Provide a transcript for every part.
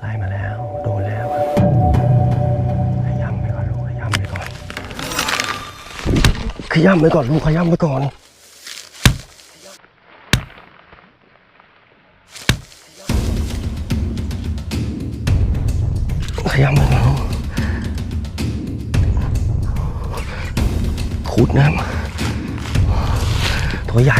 ไล่มาแล้ว โดนแล้วครับขย้ำไปก่อนลูกขย้ำไปก่อนขย้ำไปก่อนลูกขย้ำไปก่อนขย้ำไปก่อนขุดน้ำตัวใหญ่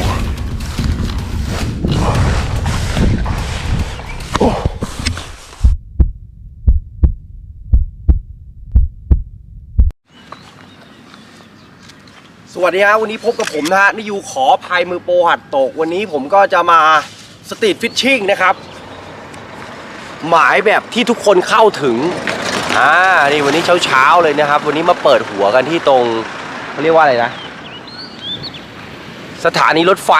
วัสดีครับวันนี้พบกับผมนะฮะนี่ยูขอพายมือโปรหัดตก วันนี้ผมก็จะมาสตรีทฟิชชิ่งนะครับ หมายแบบที่ทุกคนเข้าถึงอ่านี่วันนี้เช้าๆเลยนะครับ วันนี้มาเปิดหัวกันที่ตรงเขาเรียกว่าอะไรนะ สถานีรถไฟ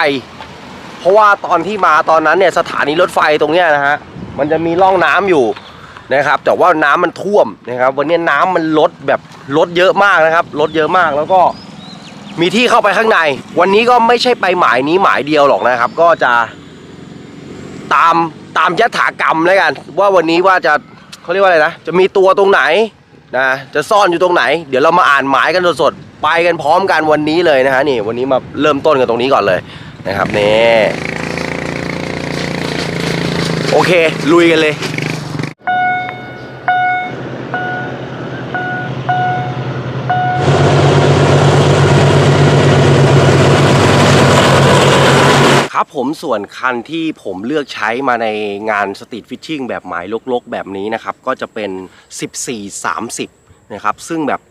เพราะว่าตอนที่มาตอนนั้นเนี่ยสถานีรถไฟตรงเนี้ยนะฮะมันจะมีร่องน้ำอยู่นะครับ แต่ว่าน้ำมันท่วมนะครับ วันนี้น้ำมันลดแบบลดเยอะมากนะครับลดเยอะมากแล้วก็ มีที่เข้าไปข้างใน วันนี้ก็ไม่ใช่ไปหมายนี้หมายเดียวหรอกนะครับ ก็จะตามตามยถากรรมแล้วกัน ว่าวันนี้ว่าจะเขาเรียกว่าอะไรนะ จะมีตัวตรงไหนนะจะซ่อนอยู่ตรงไหน เดี๋ยวเรามาอ่านหมายกันสดๆไปกันพร้อมกันวันนี้เลยนะฮะนี่วันนี้มาเริ่มต้นกันตรงนี้ก่อนเลยนะครับนี่โอเค ลุยกันเลย ครับผมส่วนคันที่ผมเลือกใช้มาในงานสตรีทฟิชชิ่งแบบหมายลกๆ แบบนี้นะครับ ก็จะเป็น 14-30 นะครับ ซึ่งแบบ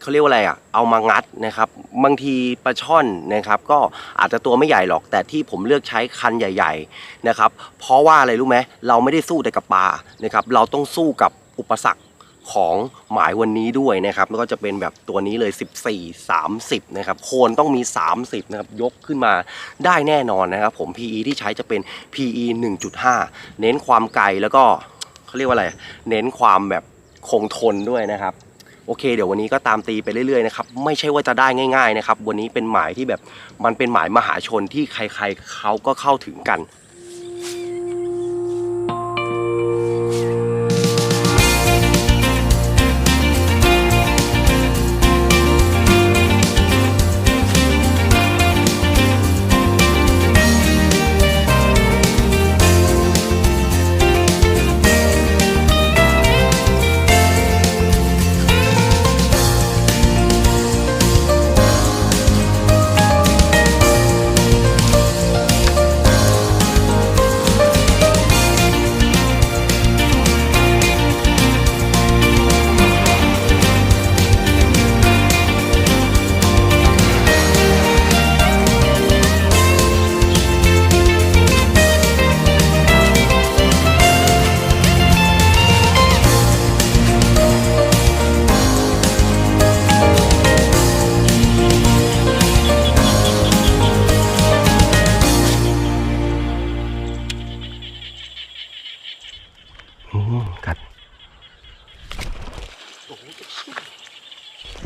เขาเรียกว่าอะไรอะ เอามางัดนะครับ บางทีปลาช่อนนะครับ ก็อาจจะตัวไม่ใหญ่หรอก แต่ที่ผมเลือกใช้คันใหญ่ ๆนะครับ เพราะว่าอะไรรู้ไหมเราไม่ได้สู้แต่กับปลานะครับ เราต้องสู้กับอุปสรรค ของหมายวันนี้ด้วยนะครับแล้วก็จะเป็นแบบตัวนี้เลย 14 30นะครับโคนต้องมี 30นะครับยกขึ้นมาได้แน่นอนนะครับผม PE ที่ใช้จะเป็น PE 1.5 เน้นความไกลแล้วก็เขาเรียกว่าอะไร เน้นความแบบคงทนด้วยนะครับโอเคเดี๋ยววันนี้ก็ตามตีไปเรื่อยๆนะครับไม่ใช่ว่าจะได้ง่าย ๆนะครับ วันนี้เป็นหมายที่แบบมันเป็นหมายมหาชนที่ใคร ๆเขาก็เข้าถึงกัน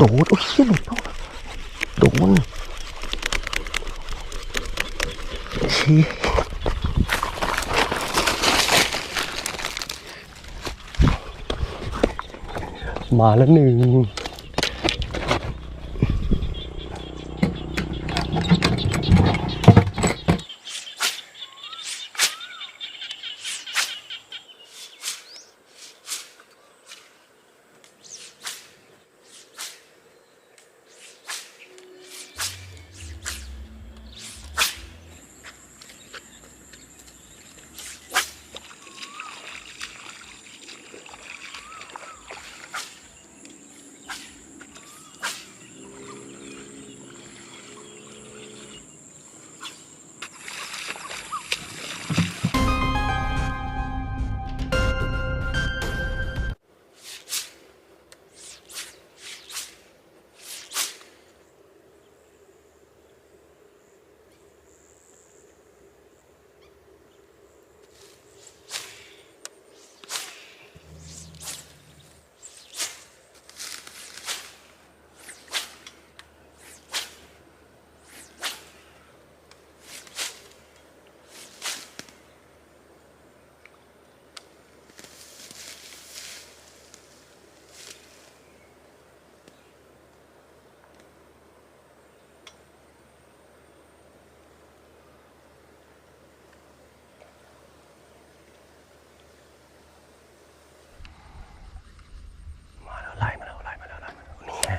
โอ้ยเชี่ยหลุดแล้วโดนชี้มาแล้วหนึ่ง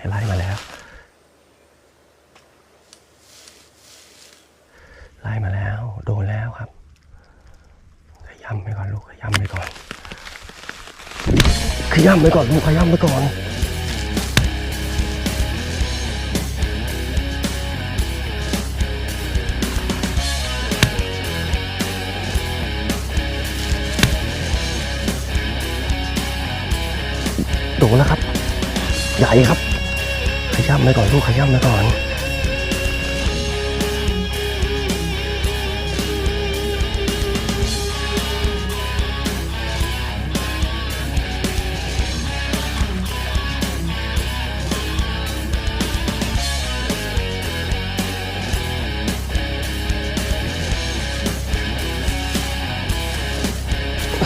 ไล่มาแล้ว ไล่มาแล้ว โดนแล้วครับ ขย้ำไปก่อนลูก ขย้ำไปก่อน ขย้ำไปก่อนลูก ขย้ำไปก่อนโดนแล้วครับ ใหญ่ครับ ขย้ำไปก่อนลูกขย้ำไปก่อน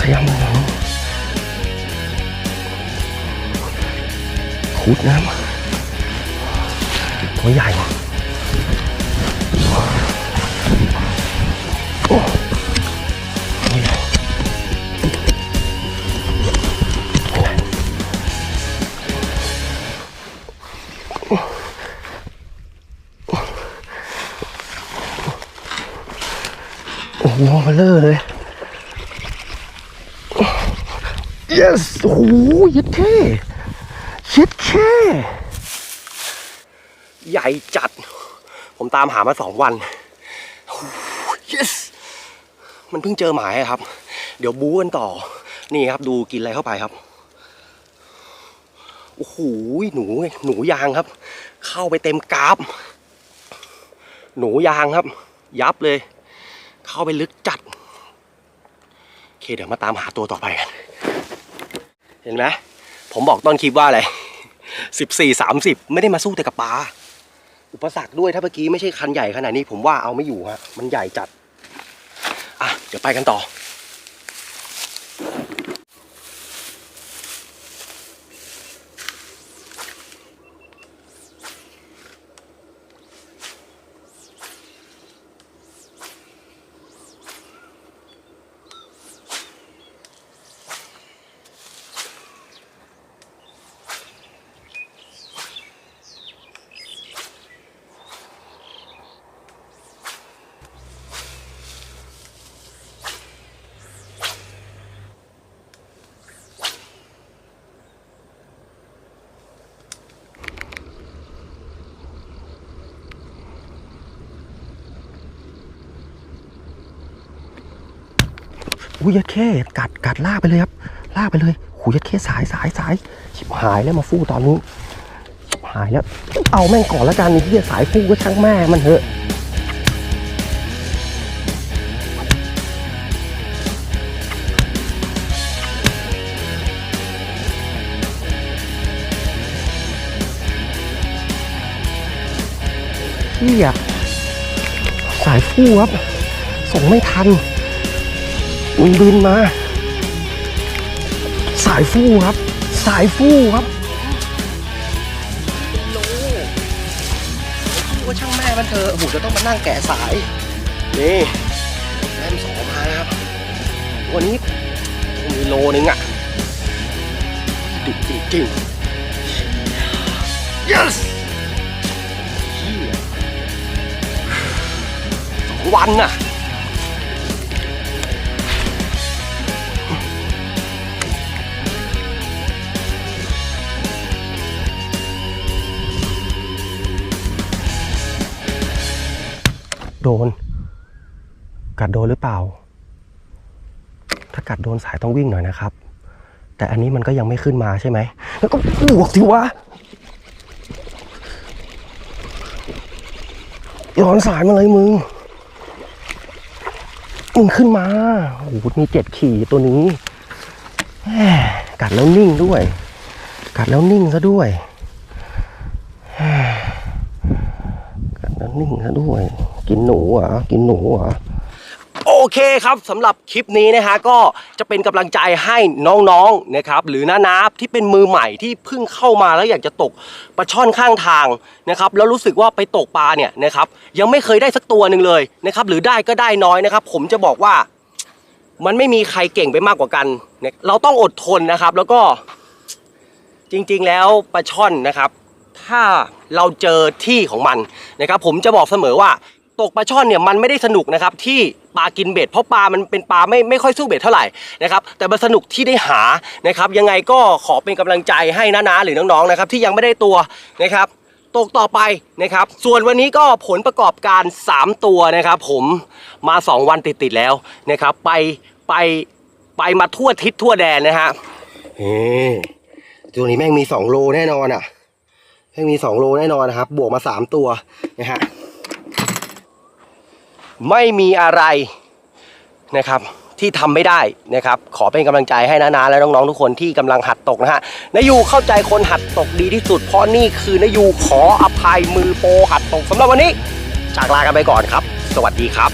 ขย้ำไปก่อนขุดน้ำ ตัวใหญ่โอ้ตัวใหญ่โอ้โหมาเลอะเลย yes โอ้โหยัดเท่ยัดเท่ ใหญ่จัด ผมตามหามาสองวันโอ้โห yes มันเพิ่งเจอหมายอะครับ เดี๋ยวบู๊กันต่อ นี่ครับดูกินอะไรเข้าไปครับ โอ้โห หนู หนูยางครับ เข้าไปเต็มกราฟ หนูยางครับ ยับเลย เข้าไปลึกจัด โอเคเดี๋ยวมาตามหาตัวต่อไปกัน เห็นไหม ผมบอกต้นคลิปว่าอะไรสิบสี่สามสิบไม่ได้มาสู้แต่กับปลา อุปสรรคด้วยถ้าเมื่อกี้ไม่ใช่คันใหญ่ขนาดนี้ผมว่าเอาไม่อยู่ฮะมันใหญ่จัดอะเดี๋ยวไปกันต่อ อุ้ยยัดเข้กัดกัดลากไปเลยครับลากไปเลยหูยัดเข้สายสายสายชิบหายแล้วมาฟู่ตอนนี้ชิบหายแล้ว เอาแม่งก่อนล้วกันไอ้เหี้ยสายฟู่ก็ช่างแม่มันเถอะเหี้ยสายฟู่ครับ ส่งไม่ทัน มันบินมา สายฟู่ครับ สายฟู่ครับโลฟู่ก็ช่างแม่มันเถอะโอ้โหจะต้องมานั่งแกะสาย นี่แรมสองมานะครับ วันนี้ต้องมีโลนึงอะดุจริงๆ yes สองวันน่ะ โดน กัดโดนหรือเปล่า ถ้ากัดโดนสายต้องวิ่งหน่อยนะครับ แต่อันนี้มันก็ยังไม่ขึ้นมาใช่ไหมแล้วก็บวกสิวะย้อนสายมาเลยมึงมึงขึ้นมาโอ้โหมีเจ็ดขี่ตัวนี้กัดแล้วนิ่งด้วย กัดแล้วนิ่งซะด้วยกัดแล้วนิ่งซะด้วย กินหนูเหรอกินหนูเหรอโอเคครับสำหรับคลิปนี้นะฮะก็จะเป็นกำลังใจให้น้องๆนะครับหรือน้านาบที่เป็นมือใหม่ที่เพิ่งเข้ามาแล้วอยากจะตกปลาช่อนข้างทางนะครับแล้วรู้สึกว่าไปตกปลาเนี่ยนะครับยังไม่เคยได้สักตัวหนึ่งเลยนะครับหรือได้ก็ได้น้อยนะครับ ผมจะบอกว่ามันไม่มีใครเก่งไปมากกว่ากันเนี่ยเราต้องอดทนนะครับ แล้วก็จริงๆแล้วปลาช่อนนะครับ ถ้าเราเจอที่ของมันนะครับ ผมจะบอกเสมอว่า ตกปลาช่อนเนี่ยมันไม่ได้สนุกนะครับที่ปลากินเบ็ดเพราะปลามันเป็นปลาไม่ไม่ค่อยสู้เบ็ดเท่าไหร่นะครับแต่มันสนุกที่ได้หานะครับยังไงก็ขอเป็นกำลังใจให้น้าๆหรือน้องๆนะครับที่ยังไม่ได้ตัวนะครับตกต่อไปนะครับ ส่วนวันนี้ก็ผลประกอบการ 3 ตัวนะครับ ผมมา 2 วันติดๆแล้วนะครับ ไปไปไปมาทั่วทิศทั่วแดนนะฮะเฮ้ตัวนี้แม่งมี 2 โลแน่นอนอะแม่งมี 2 โลแน่นอนนะครับ บวกมา 3 ตัวนะฮะ ไม่มีอะไรนะครับที่ทำไม่ได้นะครับขอเป็นกำลังใจให้นาๆและน้องๆทุกคนที่กำลังหัดตกนะฮะนายูเข้าใจคนหัดตกดีที่สุด เพราะนี่คือนายูขออภัยมือโปรหัดตกสำหรับวันนี้จากลากันไปก่อนครับ สวัสดีครับ